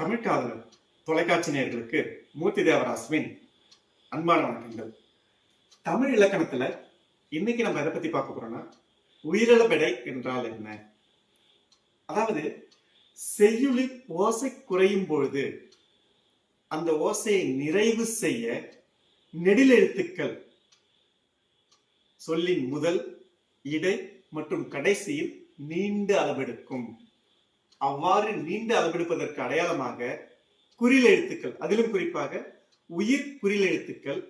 தமிழ்காதலர் தொலைக்காட்சி நேயர்களுக்கு மூர்த்தி தேவராசுவின் அன்பான வணக்கங்கள். தமிழ் இலக்கணத்துல இன்னைக்கு நம்ம எதை பத்தி பார்க்க போறோம்னா உயிரிழபெடை என்றால் என்ன? அதாவது செய்யுளில் ஓசை குறையும் பொழுது அந்த ஓசையை நிறைவு செய்ய நெடிலெழுத்துக்கள் சொல்லின் முதல் இடை மற்றும் கடைசியில் நீண்ட அளவெடுக்கும். அவ்வாறு நீண்டு அளவெடுப்பதற்கு அடையாளமாக குறில் எழுத்துக்கள் அதிலும் குறிப்பாக உயிர் குறில் எழுத்துக்கள்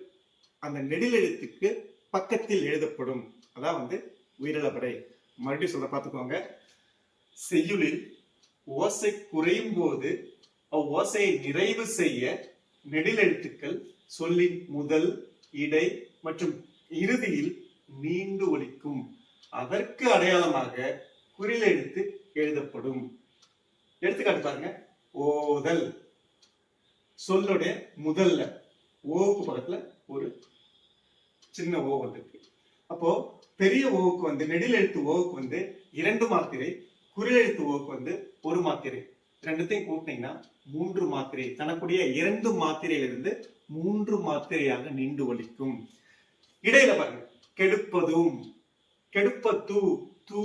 அந்த நெடில் எழுத்துக்கு பக்கத்தில் எழுதப்படும். அதான் வந்து உயிரிழப்படை. மறுபடியும் சொல்ல பார்த்துக்கோங்க. செய்யுளில் ஓசை குறையும் போது அவ்வோசையை நிறைவு செய்ய நெடில் எழுத்துக்கள் சொல்லின் முதல் இடை மற்றும் இறுதியில் நீண்டு ஒலிக்கும். அதற்கு அடையாளமாக குறில் எழுத்து எழுதப்படும். எடுத்துக்காட்டு பாருங்க. ஓதல். சொல்லுடைய முதல்ல ஓவுக்கு பக்கத்துல ஒரு சின்ன ஓ வந்திருக்கு. அப்போ பெரிய ஓவுக்கு வந்து நெடில் எழுத்து ஓவுக்கு வந்து இரண்டு மாத்திரை குறியெழுத்து எழுத்து ஓவுக்கு வந்து ஒரு மாத்திரை ரெண்டுத்தையும் கூட்டினீங்கன்னா மூன்று மாத்திரை தனக்குடைய இரண்டு மாத்திரையிலிருந்து மூன்று மாத்திரையாக நீண்டு ஒழிக்கும் இடையில பாருங்க. கெடுப்பதும் கெடுப்பத்து தூ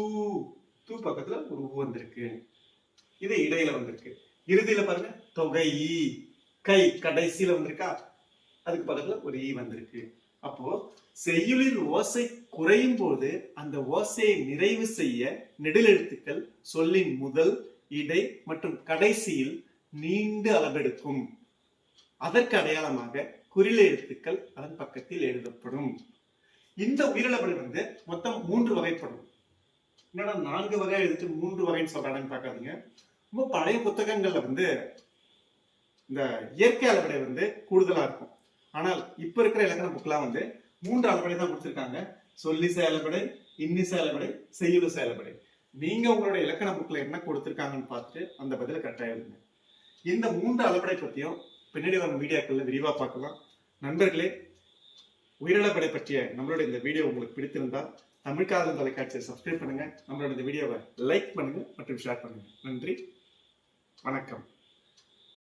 தூ பக்கத்துல ஒரு ஊ வந்திருக்கு. இது இடையில வந்திருக்கு. இறுதியில பாருங்க தொகை கை கடைசியில வந்திருக்கா? அதுக்கு பக்கத்துல ஒரு ஈ வந்திருக்கு. அப்போ செய்யுளில் ஓசை குறையும் போது அந்த ஓசையை நிறைவு செய்ய நெடிலெழுத்துக்கள் சொல்லின் முதல் இடை மற்றும் கடைசியில் நீண்டு அளவெடுக்கும். அதற்கு அடையாளமாக குறில எழுத்துக்கள் அதன் பக்கத்தில் எழுதப்படும். இந்த உயிரிழப்படை வந்து மொத்தம் மூன்று வகைப்படும். என்னடா நான்கு வகையா எழுதிட்டு மூன்று வகைன்னு சொல்றாங்கன்னு பாக்காதீங்க ரொம்ப பழைய புத்தகங்கள்ல வந்து இந்த இயற்கை அளவடை வந்து கூடுதலா இருக்கும். ஆனால் இப்ப இருக்கிற இலக்கண புக்கெல்லாம் வந்து மூன்று அளவடை தான் கொடுத்துருக்காங்க. சொல்லி செயலபடை இன்னி செயலபடை செய்யுளு செயலபடை நீங்க உங்களோட இலக்கண புக்ல என்ன கொடுத்திருக்காங்கன்னு பார்த்துட்டு அந்த பதில கரெக்டா எழுதுங்க இந்த மூன்று அளவடை பத்தியும் பின்னாடி வரும் மீடியாக்கள்ல விரிவா பார்க்கலாம். நண்பர்களே உயிரிழப்படை பற்றிய நம்மளோட இந்த வீடியோ உங்களுக்கு பிடித்திருந்தா தமிழ்காதல் தொலைக்காட்சியை சப்ஸ்கிரைப் பண்ணுங்க. நம்மளோட இந்த வீடியோவை லைக் பண்ணுங்க மற்றும் ஷேர் பண்ணுங்க. நன்றி. வணக்கம்.